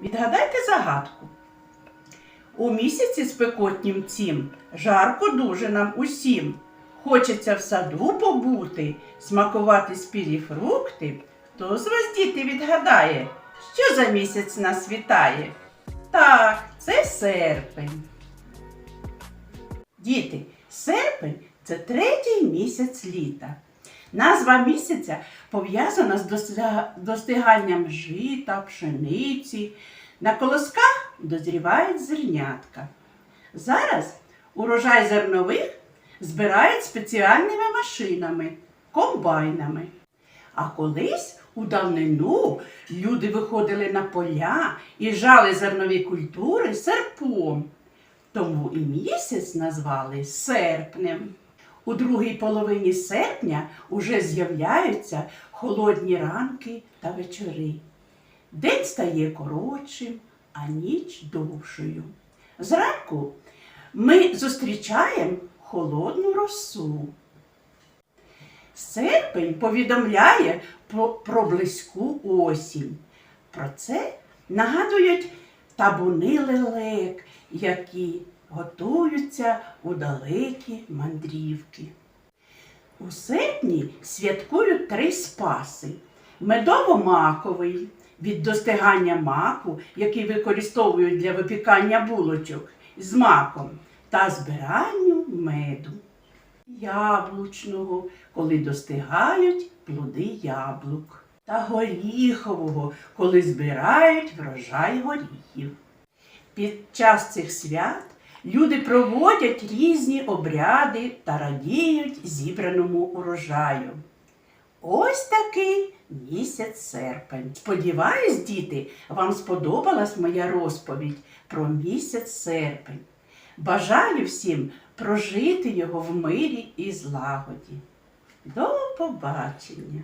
Відгадайте загадку. У місяці спекотнім цім жарко дуже нам усім. Хочеться в саду побути, смакувати спілі фрукти. Хто з вас діти відгадає, що за місяць нас вітає? Так, це серпень. Діти, серпень це третій місяць літа. Назва місяця пов'язана з достиганням жита, пшениці. На колосках дозрівають зернятка. Зараз урожай зернових збирають спеціальними машинами, комбайнами. А колись у давнину люди виходили на поля і жали зернові культури серпом. Тому і місяць назвали серпнем. У другій половині серпня уже з'являються холодні ранки та вечори. День стає коротшим, а ніч довшою. Зранку ми зустрічаємо холодну росу. Серпень повідомляє про, близьку осінь. Про це нагадують табуни лелек, які готуються у далекі мандрівки. У серпні святкують три спаси: медово-маковий від достигання маку, який використовують для випікання булочок з маком, та збиранню меду. Яблучного, коли достигають плоди яблук, та горіхового, коли збирають врожай горіхів. Під час цих свят люди проводять різні обряди та радіють зібраному урожаю. Ось такий місяць серпень. Сподіваюсь, діти, вам сподобалась моя розповідь про місяць серпень. Бажаю всім прожити його в мирі і злагоді. До побачення!